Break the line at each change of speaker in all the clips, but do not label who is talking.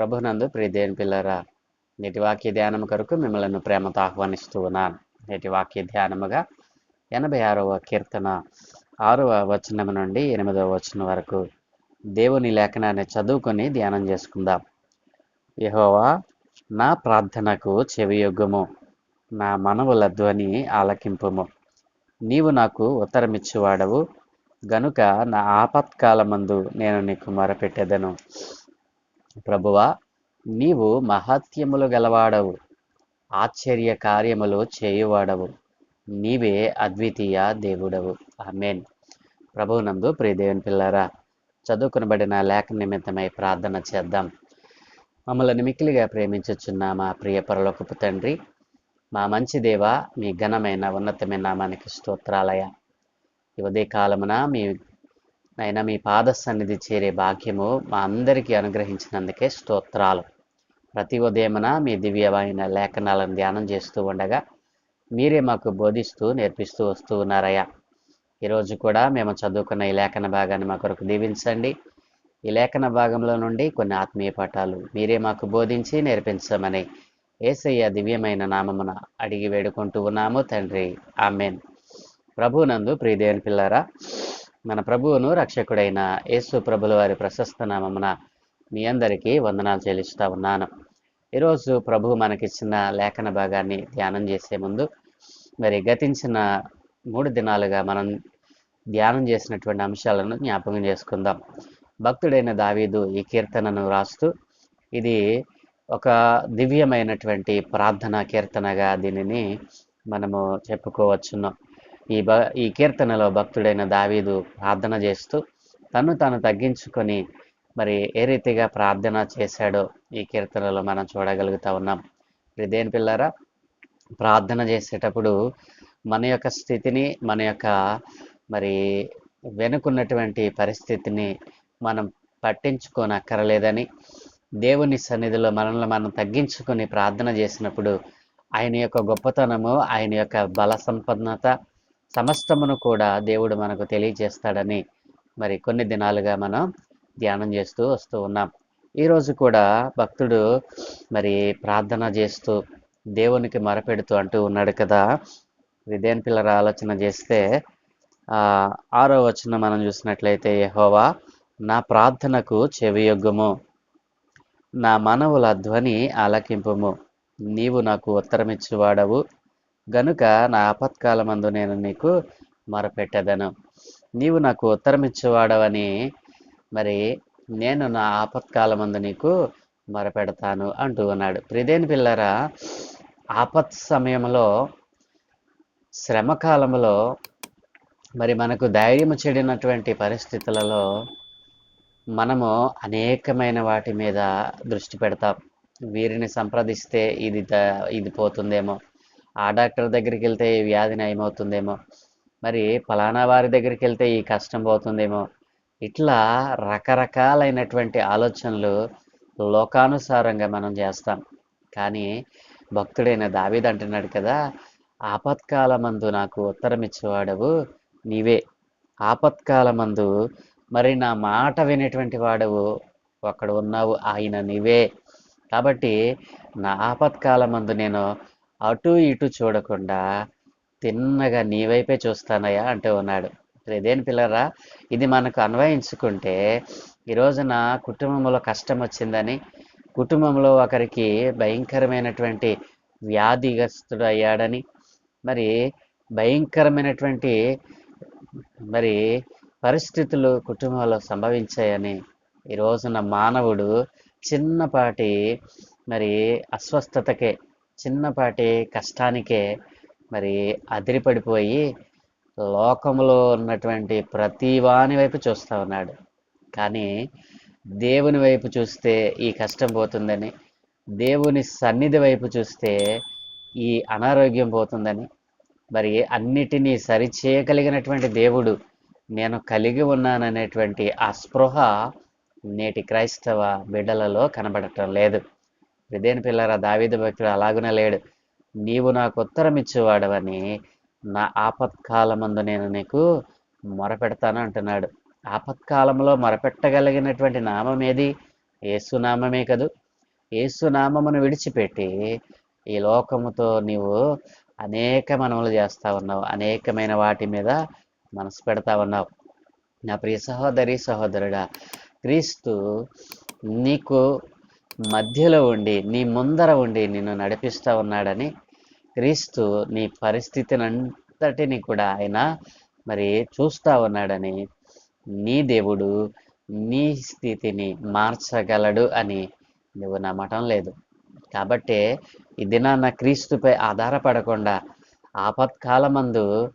ప్రభునందు ప్రియదేని పిల్లరా నేటి వాక్య ధ్యానం కొరకు మిమ్మల్ని ప్రేమతో ఆహ్వానిస్తూ ఉన్నాను నేటి వాక్య ధ్యానముగా ఎనభై ఆరవ కీర్తన ఆరవ వచనం నుండి ఎనిమిదవ వచనం వరకు దేవుని లేఖనాన్ని చదువుకొని ధ్యానం చేసుకుందాం. యహోవా నా ప్రార్థనకు చెవియొగ్గుము నా మనవుల ధ్వని ఆలకింపుము. నీవు నాకు ఉత్తరమిచ్చువాడవు గనుక నా ఆపత్కాలమందు నేను నీకు మొరపెట్టెదను. ప్రభువా నీవు మహత్యములు గలవాడవు ఆశ్చర్య కార్యములు చేయువాడవు నీవే అద్వితీయ దేవుడవు. ఆమెన్. ప్రభువునందు ప్రియదేవుని పిల్లారా చదువుకునబడిన లేఖ నిమిత్తమై ప్రార్థన చేద్దాం. మమ్మల్ని మిక్కిలిగా ప్రేమించుచున్న మా ప్రియ పరలోకపు తండ్రి మా మంచి దేవ మీ ఘనమైన ఉన్నతమైన నామానికి స్తోత్రాలయ. ఈ కాలమున మీ నాయన మీ పాద సన్నిధి చేరే భాగ్యము మా అందరికీ అనుగ్రహించినందుకే స్తోత్రాలు. ప్రతి ఉదయమున మీ దివ్యమైన లేఖనాలను ధ్యానం చేస్తూ ఉండగా మీరే మాకు బోధిస్తూ నేర్పిస్తూ వస్తూ ఉన్నారయ్యా. ఈరోజు కూడా మేము చదువుకున్న ఈ లేఖన భాగాన్ని మా కొరకు దీవించండి. ఈ లేఖన భాగంలో నుండి కొన్ని ఆత్మీయ పాఠాలు మీరే మాకు బోధించి నేర్పించమని ఏసయ్య దివ్యమైన నామమున అడిగి వేడుకుంటూ ఉన్నాము తండ్రి. ఆమెన్. ప్రభునందు ప్రియదేవుని పిల్లారా మన ప్రభువును రక్షకుడైన యేసు ప్రభుల వారి ప్రశస్త నామమున మీ అందరికీ వందనాలు చెల్లిస్తూ ఉన్నాను. ఈరోజు ప్రభు మనకిచ్చిన లేఖన భాగాన్ని ధ్యానం చేసే ముందు మరి గతించిన మూడు దినాలుగా మనం ధ్యానం చేసినటువంటి అంశాలను జ్ఞాపకం చేసుకుందాం. భక్తుడైన దావీదు ఈ కీర్తనను రాస్తూ ఇది ఒక దివ్యమైనటువంటి ప్రార్థన కీర్తనగా దీనిని మనము చెప్పుకోవచ్చున్నాం ఈ బ ఈ కీర్తనలో భక్తుడైన దావీదు ప్రార్థన చేస్తూ తను తాను తగ్గించుకొని మరి ఏ రీతిగా ప్రార్థన చేశాడో ఈ కీర్తనలో మనం చూడగలుగుతా ఉన్నాం. దేని పిల్లరా ప్రార్థన చేసేటప్పుడు మన యొక్క స్థితిని మన యొక్క మరి వెనుకున్నటువంటి పరిస్థితిని మనం పట్టించుకోనక్కరలేదని దేవుని సన్నిధిలో మనల్ని మనం తగ్గించుకొని ప్రార్థన చేసినప్పుడు ఆయన యొక్క గొప్పతనము ఆయన యొక్క బల సంపన్నత సమస్తమును కూడా దేవుడు మనకు తెలియజేస్తాడని మరి కొన్ని దినాలుగా మనం ధ్యానం చేస్తూ వస్తూ ఉన్నాం. ఈరోజు కూడా భక్తుడు మరి ప్రార్థన చేస్తూ దేవునికి మరపెడుతూ అంటూ ఉన్నాడు కదా. విదేన్ పిల్లల ఆలోచన చేస్తే ఆరో వచనం మనం చూసినట్లయితే యహోవా నా ప్రార్థనకు చెవియొగ్గుము. నా మనవుల ధ్వని ఆలకింపుము. నీవు నాకు ఉత్తరమిచ్చువాడవు. గనుక నా ఆపత్కాలమందు నేను నీకు మొరపెట్టదను. నీవు నాకు ఉత్తరమిచ్చేవాడవని మరి నేను నా ఆపత్కాలమందు నీకు మొరపెడతాను అంటూ ఉన్నాడు ప్రిదేని పిల్లరా ఆపత్ సమయంలో శ్రమకాలంలో మరి మనకు ధైర్యం చెడినటువంటి పరిస్థితులలో మనము అనేకమైన వాటి మీద దృష్టి పెడతాం. వీరిని సంప్రదిస్తే ఇది ఇది పోతుందేమో. ఆ డాక్టర్ దగ్గరికి వెళ్తే ఈ వ్యాధి నయమవుతుందేమో. మరి ఫలానా వారి దగ్గరికి వెళ్తే ఈ కష్టం పోతుందేమో. ఇట్లా రకరకాలైనటువంటి ఆలోచనలు లోకానుసారంగా మనం చేస్తాం. కానీ భక్తుడైన దావీద్ అంటున్నాడు కదా ఆపత్కాలమందు నాకు ఉత్తరం ఇచ్చేవాడవు నీవే. ఆపత్కాలమందు మరి నా మాట వినేటువంటి వాడవు అక్కడ ఉన్నావు ఆయన నీవే. కాబట్టి నా ఆపత్కాలమందు నేను అటు ఇటు చూడకుండా తిన్నగా నీ వైపే చూస్తానయ్యా అంటూ ఉన్నాడు. ఇదేం పిల్లరా? ఇది మనకు అన్వయించుకుంటే ఈ రోజున కుటుంబంలో కష్టం వచ్చిందని కుటుంబంలో ఒకరికి భయంకరమైనటువంటి వ్యాధిగ్రస్తుడు అయ్యాడని మరి భయంకరమైనటువంటి మరి పరిస్థితులు కుటుంబంలో సంభవించాయని ఈ రోజున మానవుడు చిన్నపాటి మరి అస్వస్థతకే చిన్నపాటి కష్టానికే మరి అదిరిపడిపోయి లోకంలో ఉన్నటువంటి ప్రతి వాని వైపు చూస్తూ ఉన్నాడు. కానీ దేవుని వైపు చూస్తే ఈ కష్టం పోతుందని దేవుని సన్నిధి వైపు చూస్తే ఈ అనారోగ్యం పోతుందని మరి అన్నిటినీ సరిచేయగలిగినటువంటి దేవుడు నేను కలిగి ఉన్నాననేటువంటి ఆ స్పృహ నేటి క్రైస్తవ బిడ్డలలో కనబడటం లేదు. విదేని పిల్లరా దావీదు భక్తుడు అలాగునే లేడు. నీవు నాకు ఉత్తరం ఇచ్చేవాడవని నా ఆపత్కాలమందు నేను నీకు మొరపెడతాను అంటున్నాడు. ఆపత్కాలంలో మొరపెట్టగలిగినటువంటి నామం ఏది? ఏసునామమే కదూ. ఏసునామమును విడిచిపెట్టి ఈ లోకముతో నీవు అనేక మనములు చేస్తా ఉన్నావు. అనేకమైన వాటి మీద మనసు పెడతా ఉన్నావు. నా ప్రియ సహోదరి సహోదరుడా క్రీస్తు నీకు మధ్యలో ఉండి నీ ముందర ఉండి నిన్ను నడిపిస్తూ ఉన్నాడని క్రీస్తు నీ పరిస్థితిని అంతటిని కూడా ఆయన మరి చూస్తూ ఉన్నాడని నీ దేవుడు నీ స్థితిని మార్చగలడు అని నువ్వు నమ్మటం లేదు. కాబట్టే ఈ దినాన్న క్రీస్తుపై ఆధారపడకుండా ఆపత్కాలమందు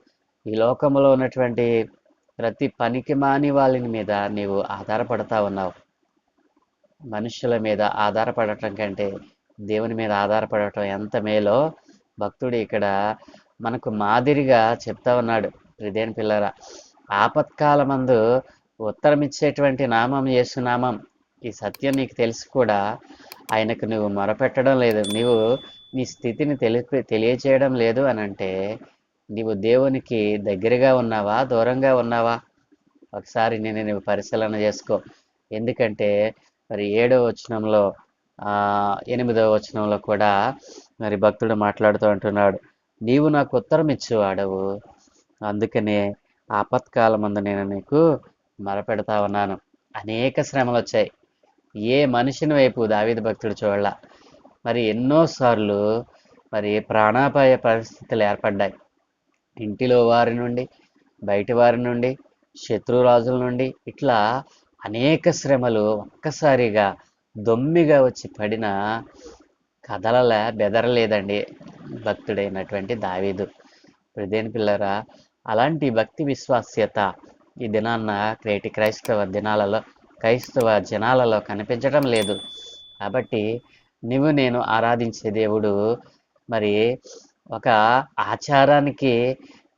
ఈ లోకంలో ఉన్నటువంటి ప్రతి పనికి మాని వాళ్ళని మీద నీవు ఆధారపడతా ఉన్నావు. మనుషుల మీద ఆధారపడటం కంటే దేవుని మీద ఆధారపడటం ఎంత మేలో భక్తుడు ఇక్కడ మనకు మాదిరిగా చెప్తా ఉన్నాడు. హృదయం పిల్లరా ఆపత్కాలమందు ఉత్తరం ఇచ్చేటువంటి నామం యేసునామం. ఈ సత్యం నీకు తెలిసి కూడా. ఆయనకు నువ్వు మొరపెట్టడం లేదు. నీవు నీ స్థితిని తెలిపి తెలియచేయడం లేదు అని అంటే నీవు దేవునికి దగ్గరగా ఉన్నావా దూరంగా ఉన్నావా? ఒకసారి నేను నువ్వు పరిశీలన చేసుకో. ఎందుకంటే మరి ఏడో వచనంలో ఎనిమిదవ వచనంలో కూడా మరి భక్తుడు మాట్లాడుతూ అంటున్నాడు నీవు నాకు ఉత్తరం ఇచ్చేవాడవు. అందుకనే ఆపత్కాలమందు నేను నీకు మరపెడతా ఉన్నాను. అనేక శ్రమలు వచ్చాయి. ఏ మనిషిని వైపు దావిద భక్తుడు చూడాల. మరి ఎన్నోసార్లు మరి ప్రాణాపాయ పరిస్థితులు ఏర్పడ్డాయి. ఇంటిలో వారి నుండి బయటి వారి నుండి శత్రురాజుల నుండి ఇట్లా అనేక శ్రమలు ఒక్కసారిగా దొమ్మిగా వచ్చి పడిన కదలలే బెదరలేదండి భక్తుడైనటువంటి దావీదు. దేని పిల్లరా అలాంటి భక్తి విశ్వాస్యత ఈ దినాన్న క్రేటి క్రైస్తవ దినాలలో క్రైస్తవ జనాలలో కనిపించడం లేదు. కాబట్టి నువ్వు నేను ఆరాధించే దేవుడు మరి ఒక ఆచారానికి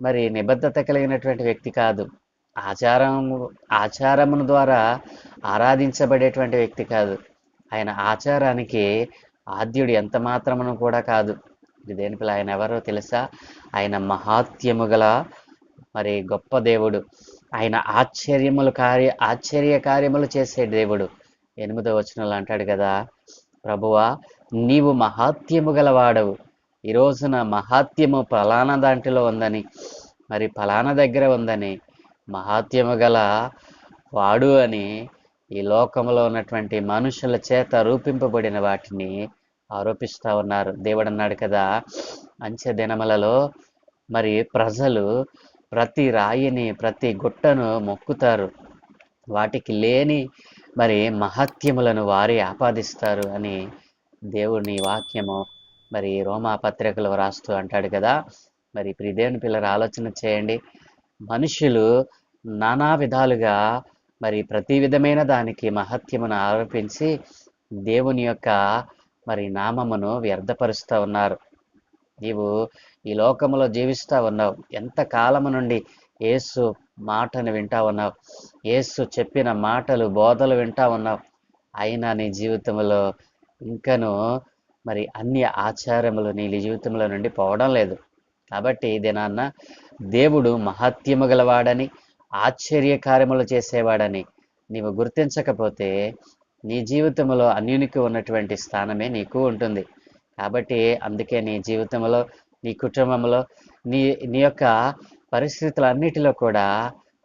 మరి నిబద్ధత కలిగినటువంటి వ్యక్తి కాదు. ఆచారము ఆచారమును ద్వారా ఆరాధించబడేటువంటి వ్యక్తి కాదు. ఆయన ఆచారానికి ఆద్యుడు ఎంత మాత్రమును కూడా కాదు. దేనికి ఆయన ఎవరో తెలుసా? ఆయన మహాత్యము గల మరి గొప్ప దేవుడు. ఆయన ఆశ్చర్యములు కార్య ఆశ్చర్య కార్యములు చేసే దేవుడు. ఎనిమిదో వచనంలో అంటాడు కదా ప్రభువా నీవు మహాత్యము గలవాడవు. ఈ రోజున మహాత్యము ఫలానా దాంట్లో ఉందని మరి ఫలానా దగ్గర ఉందని మహాత్యము గల వాడు అని ఈ లోకంలో ఉన్నటువంటి మనుషుల చేత రూపింపబడిన వాటిని ఆరోపిస్తూ ఉన్నారు. దేవుడు అన్నాడు కదా అంచె దినములలో మరి ప్రజలు ప్రతి రాయిని ప్రతి గుట్టను మొక్కుతారు. వాటికి లేని మరి మహత్యములను వారి ఆపాదిస్తారు అని దేవుని వాక్యము మరి రోమా పత్రికలు రాస్తూ అంటాడు కదా. మరి ఇప్పుడు దేవుని పిల్లలు ఆలోచన చేయండి. మనుషులు నానా విధాలుగా మరి ప్రతి విధమైన దానికి మహత్యమును ఆరోపించి దేవుని యొక్క మరి నామమును వ్యర్థపరుస్తూ ఉన్నారు. నీవు ఈ లోకములో జీవిస్తూ ఉన్నావు. ఎంత కాలము నుండి ఏసు మాటను వింటా ఉన్నావు. ఏసు చెప్పిన మాటలు బోధలు వింటా ఉన్నావు. అయినా నీ జీవితంలో ఇంకను మరి అన్ని ఆచారములు నీ జీవితంలో నుండి పోవడం లేదు. కాబట్టి ఈ దినాన్న దేవుడు మహత్యము గలవాడని ఆశ్చర్య కార్యములు చేసేవాడని నీవు గుర్తించకపోతే నీ జీవితంలో అన్యునికి ఉన్నటువంటి స్థానమే నీకు ఉంటుంది. కాబట్టి అందుకే నీ జీవితంలో నీ కుటుంబంలో నీ నీ యొక్క పరిస్థితులన్నిటిలో కూడా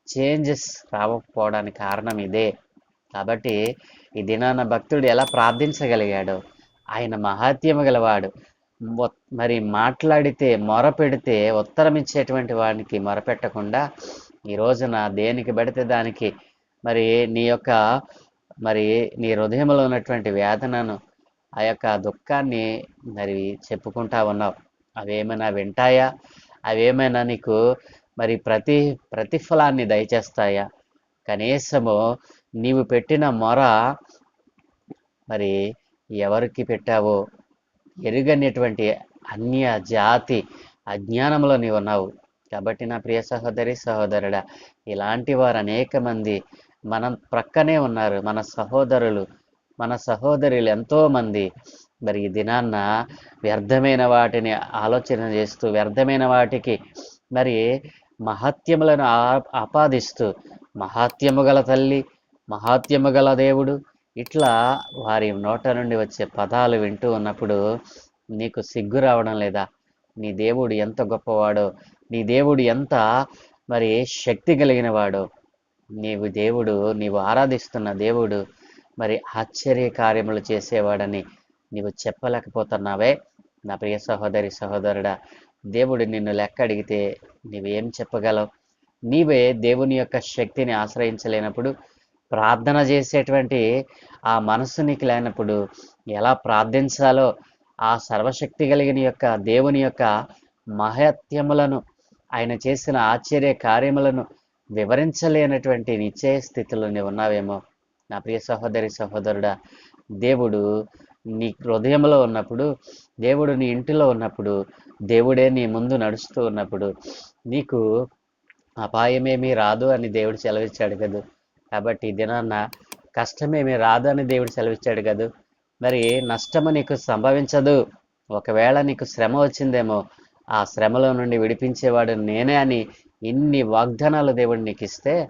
చేంజెస్ రావకపోవడానికి కారణం ఇదే. కాబట్టి ఈ దినాన భక్తుడు ఎలా ప్రార్థించగలిగాడో ఆయన మహాత్యము గలవాడు మరి మాట్లాడితే మొర పెడితే ఉత్తరం ఇచ్చేటువంటి వాడికి మొరపెట్టకుండా ఈ రోజున దేనికి పెడితే దానికి? మరి నీ యొక్క మరి నీ హృదయంలో ఉన్నటువంటి వేదనను ఆ యొక్క దుఃఖాన్ని మరి చెప్పుకుంటా ఉన్నావు. అవేమైనా వింటాయా? అవేమైనా నీకు మరి ప్రతి ప్రతిఫలాన్ని దయచేస్తాయా? కనీసము నీవు పెట్టిన మొర మరి ఎవరికి పెట్టావో? ఎరుగనేటువంటి అన్య జాతి అజ్ఞానంలో నీవు ఉన్నావు. కాబట్టి నా ప్రియ సహోదరి సహోదరుడా ఇలాంటి వారు అనేక మంది మనం ప్రక్కనే ఉన్నారు. మన సహోదరులు మన సహోదరులు ఎంతో మంది. మరి ఈ దినాన్న వ్యర్థమైన వాటిని ఆలోచన చేస్తూ వ్యర్థమైన వాటికి మరి మహత్యములను ఆ- ఆపాదిస్తూ మహాత్యము గల తల్లి మహాత్యము గల దేవుడు ఇట్లా వారి నోట నుండి వచ్చే పదాలు వింటూ ఉన్నప్పుడు నీకు సిగ్గు రావడం లేదా? నీ దేవుడు ఎంత గొప్పవాడో నీ దేవుడు ఎంత మరి శక్తి కలిగిన వాడు నీవు దేవుడు నీవు ఆరాధిస్తున్న దేవుడు మరి ఆశ్చర్య కార్యములు చేసేవాడని నీవు చెప్పలేకపోతున్నావే. నా ప్రియ సహోదరి సహోదరుడా దేవుడు నిన్ను లెక్క అడిగితే నీవేం చెప్పగలవు? నీవే దేవుని యొక్క శక్తిని ఆశ్రయించలేనప్పుడు ప్రార్థన చేసేటువంటి ఆ మనసు నీకు లేనప్పుడు ఎలా ప్రార్థించాలో ఆ సర్వశక్తి కలిగిన యొక్క దేవుని యొక్క మహత్యములను ఆయన చేసిన ఆశ్చర్య కార్యములను వివరించలేనటువంటి నిశ్చయ స్థితిలో నీవు ఉన్నావేమో. నా ప్రియ సహోదరి సహోదరుడా దేవుడు నీ హృదయంలో ఉన్నప్పుడు దేవుడు నీ ఇంటిలో ఉన్నప్పుడు దేవుడే నీ ముందు నడుస్తూ ఉన్నప్పుడు నీకు అపాయమేమీ రాదు అని దేవుడు సెలవిచ్చాడు కదా. కాబట్టి దినాన్న కష్టమేమీ రాదు అని దేవుడు సెలవిచ్చాడు కదా. మరి నష్టము నీకు సంభవించదు. ఒకవేళ నీకు శ్రమ వచ్చిందేమో ఆ శ్రమలో నుండి విడిపించేవాడు నేనే అని ఇన్ని వాగ్దానాలు దేవుడు నీకు ఇస్తే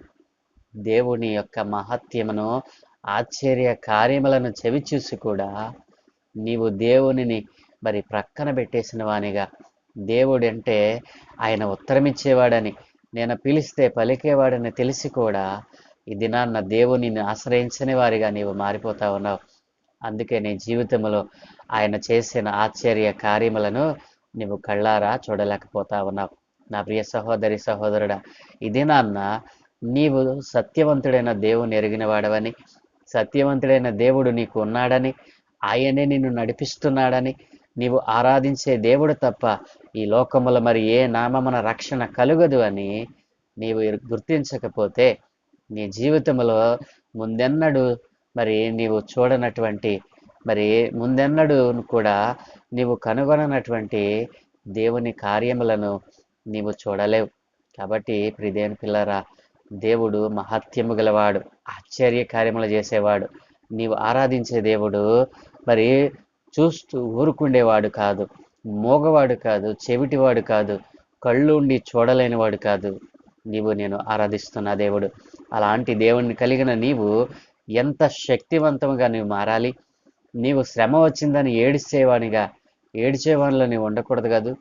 దేవుని యొక్క మహత్యమును ఆశ్చర్య కార్యములను చెవి చూసి కూడా నీవు దేవునిని మరి ప్రక్కన పెట్టేసిన వానిగా. దేవుడు అంటే ఆయన ఉత్తరమిచ్చేవాడని నేను పిలిస్తే పలికేవాడని తెలిసి కూడా ఈ దినాన్న దేవునిని ఆశ్రయించని వారిగా నీవు మారిపోతా ఉన్నావు. అందుకే నీ జీవితంలో ఆయన చేసిన ఆశ్చర్య కార్యములను నువ్వు కళ్ళారా చూడలేకపోతా ఉన్నావు నా ప్రియ సహోదరి సహోదరుడా ఇది నాన్న నీవు సత్యవంతుడైన దేవుని ఎరిగిన వాడవని సత్యవంతుడైన దేవుడు నీకు ఉన్నాడని ఆయనే నిన్ను నడిపిస్తున్నాడని నీవు ఆరాధించే దేవుడు తప్ప ఈ లోకముల మరి ఏ నామమున రక్షణ కలుగదు అని నీవు గుర్తించకపోతే నీ జీవితంలో ముందెన్నడు మరి నీవు చూడనటువంటి మరి ముందెన్నడు కూడా నీవు కనుగొననటువంటి దేవుని కార్యములను నీవు చూడలేవు. కాబట్టి ప్రిదేని పిల్లరా దేవుడు మహత్యము గలవాడు ఆశ్చర్య కార్యములు చేసేవాడు నీవు ఆరాధించే దేవుడు మరి చూస్తూ ఊరుకుండేవాడు కాదు మోగవాడు కాదు చెవిటివాడు కాదు కళ్ళు ఉండి చూడలేనివాడు కాదు. నీవు నేను ఆరాధిస్తున్న దేవుడు. అలాంటి దేవుణ్ణి కలిగిన నీవు ఎంత శక్తివంతంగా నీవు మారాలి? నీవు శ్రమ వచ్చిందని ఏడిచేవానిగా ఏడిచేవానిలో నీవు ఉండకూడదు కాదు.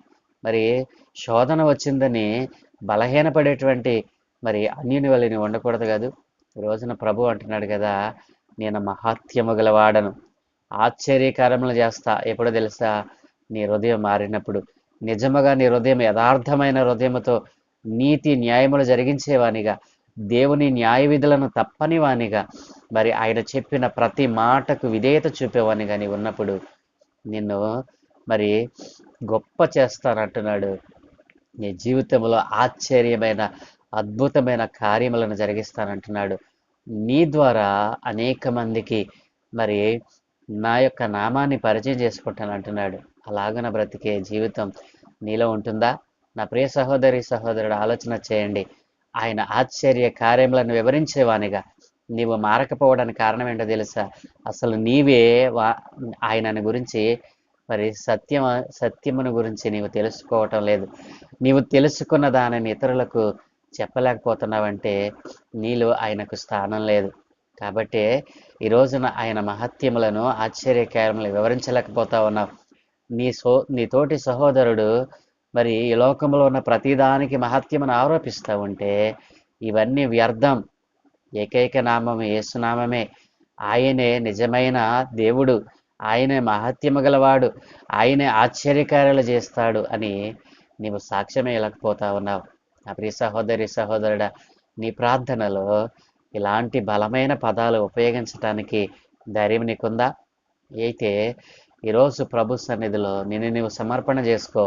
మరి శోధన వచ్చిందని బలహీనపడేటువంటి మరి అన్యుని వల్ల నీవు ఉండకూడదు కాదు. రోజున ప్రభు అంటున్నాడు కదా నేను మహాత్యము గలవాడను. ఆశ్చర్యకారములు చేస్తా. ఎప్పుడో తెలుసా? నీ హృదయం మారినప్పుడు. నిజముగా నీ హృదయం యథార్థమైన హృదయముతో నీతి న్యాయములు జరిగించేవానిగా దేవుని న్యాయ విధులను తప్పని వానిగా మరి ఆయన చెప్పిన ప్రతి మాటకు విధేయత చూపేవాడిని కానీ ఉన్నప్పుడు నిన్ను మరి గొప్ప చేస్తానంటున్నాడు. నీ జీవితంలో ఆశ్చర్యమైన అద్భుతమైన కార్యములను జరిగిస్తానంటున్నాడు. నీ ద్వారా అనేక మందికి మరి నా యొక్క నామాన్ని పరిచయం చేసుకుంటాను అంటున్నాడు అలాగన బ్రతికే జీవితం నీలో ఉంటుందా? నా ప్రియ సహోదరి సహోదరుడు ఆలోచన చేయండి. ఆయన ఆశ్చర్య కార్యములను వివరించేవానిగా నీవు మారకపోవడానికి కారణం ఏంటో తెలుసా? అసలు నీవే వా ఆయనని గురించి మరి సత్యం సత్యమును గురించి నీవు తెలుసుకోవటం లేదు. నీవు తెలుసుకున్న దానిని ఇతరులకు చెప్పలేకపోతున్నావంటే నీలో ఆయనకు స్థానం లేదు. కాబట్టి ఈ రోజున ఆయన మహత్యములను ఆశ్చర్యకార్యములు వివరించలేకపోతా ఉన్నావు. నీ సో నీ తోటి సహోదరుడు మరి ఈ లోకంలో ఉన్న ప్రతిదానికి మహత్యమును ఆరోపిస్తూ ఉంటే ఇవన్నీ వ్యర్థం. ఏకైక నామము యేసునామమే ఆయనే నిజమైన దేవుడు. ఆయనే మహత్యము గలవాడు ఆయనే ఆశ్చర్యకార్యాలు చేస్తాడు అని నీవు సాక్ష్యమే ఇలాకపోతా ఉన్నావు. నా ప్రియ సహోదరి సహోదరుడా నీ ప్రార్థనలో ఇలాంటి బలమైన పదాలు ఉపయోగించడానికి ధైర్యం నీకుందా? అయితే ఈరోజు ప్రభు సన్నిధిలో నిన్ను నీవు సమర్పణ చేసుకో.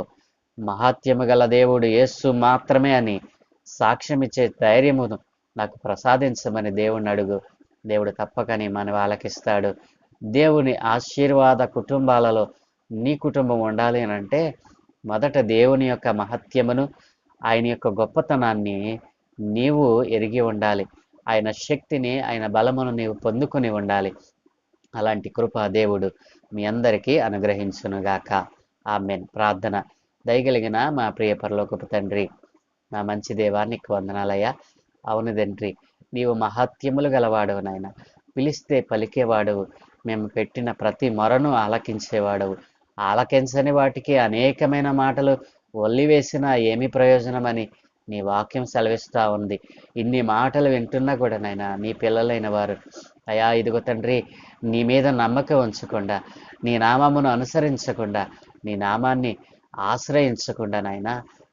మహాత్యము గల దేవుడు యేస్సు మాత్రమే అని సాక్ష్యం ఇచ్చే ధైర్యమును నాకు ప్రసాదించమని దేవుణ్ణి అడుగు. దేవుడు తప్పకని మన ఆలకిస్తాడు దేవుని ఆశీర్వాద కుటుంబాలలో నీ కుటుంబం ఉండాలి అని అంటే మొదట దేవుని యొక్క మహత్యమును ఆయన యొక్క గొప్పతనాన్ని నీవు ఎరిగి ఉండాలి. ఆయన శక్తిని ఆయన బలమును నీవు పొందుకుని ఉండాలి. అలాంటి కృప దేవుడు మీ అందరికీ అనుగ్రహించునుగాక. ఆమెన్. ప్రార్థన దయగలిగిన మా ప్రియ పరలోకపు తండ్రి నా మంచి దేవానికి వందనాలయ్యా. అవును తండ్రి. నీవు మహత్యములు గలవాడు నాయన. పిలిస్తే పలికేవాడవు. మేము పెట్టిన ప్రతి మొరను ఆలకించేవాడవు. ఆలకించని వాటికి అనేకమైన మాటలు ఒల్లివేసినా ఏమి ప్రయోజనమని నీ వాక్యం సెలవిస్తూ ఉంది. ఇన్ని మాటలు వింటున్నా కూడా నాయన నీ పిల్లలైన వారు. అయా ఇదిగో తండ్రి నీ మీద నమ్మకం ఉంచకుండా నీ నామమును అనుసరించకుండా నీ నామాన్ని ఆశ్రయించకుండా నాయన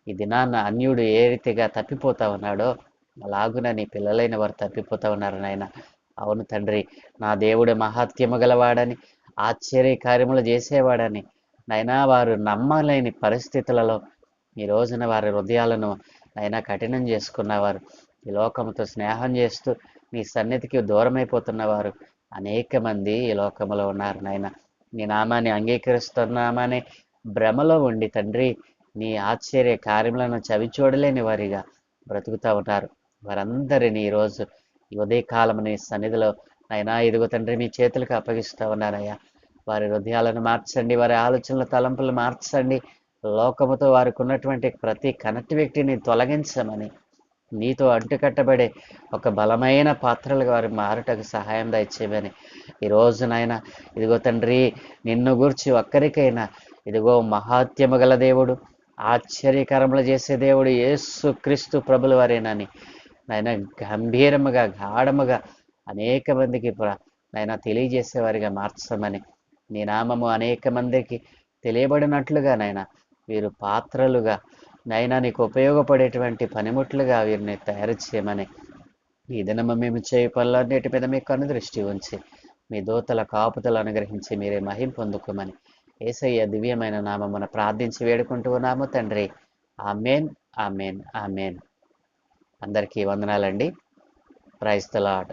ఈ దినాన్న అన్యుడు ఏ రీతిగా తప్పిపోతా ఉన్నాడో అలాగున నీ పిల్లలైన వారు తప్పిపోతా ఉన్నారు నాయన. అవును తండ్రి నా దేవుడు మహాత్యము గలవాడని ఆశ్చర్య కార్యములు చేసేవాడని. నైనా వారు నమ్మలేని పరిస్థితులలో ఈ రోజున వారి హృదయాలను అయినా కఠినం చేసుకున్నవారు. ఈ లోకముతో స్నేహం చేస్తూ నీ సన్నిధికి దూరమైపోతున్నవారు అనేక మంది ఈ లోకములో ఉన్నారు నాయన. నీ నామాన్ని అంగీకరిస్తున్నామని భ్రమలో ఉండి తండ్రి నీ ఆశ్చర్య కార్యములను చవి చూడలేని వారిగా బ్రతుకుతూ ఉన్నారు. వారందరినీ ఈరోజు ఈ ఉదయకాలం నీ సన్నిధిలో నైనా ఇదిగో తండ్రి మీ చేతులకు అప్పగిస్తూ ఉన్నానయ్యా. వారి హృదయాలను మార్చండి వారి ఆలోచనల తలంపులు మార్చండి. లోకముతో వారికి ఉన్నటువంటి ప్రతి కనెక్టివిటీని తొలగించమని నీతో అంటుకట్టబడే ఒక బలమైన పాత్రలుగా వారు మారుటకు సహాయం దయచేయమని ఈ రోజు నాయన ఇదిగో తండ్రి నిన్ను గూర్చి ఒక్కరికైనా ఇదిగో మహాత్యము గల దేవుడు ఆశ్చర్యకరములు చేసే దేవుడు యేసు క్రీస్తు ప్రభుల వారేనని నాయన గంభీరముగా గాఢముగా అనేక మందికి నాయన తెలియజేసేవారిగా మార్చమని నీ నామము అనేక మందికి తెలియబడినట్లుగా నాయన వీరు పాత్రలుగా నైనా నీకు ఉపయోగపడేటువంటి పనిముట్లుగా వీరిని తయారు చేయమని ఈ దినము మేము చేయ పనులన్నిటి మీద మీ కను దృష్టి ఉంచి మీ దోతల కాపుతలు అనుగ్రహించి మీరే మహిం పొందుకోమని ఏసయ్య దివ్యమైన నామమున ప్రార్థించి వేడుకుంటూ ఉన్నాము తండ్రి. Amen amen amen. అందరికీ వందనాలండి. ప్రైజ్ ఆట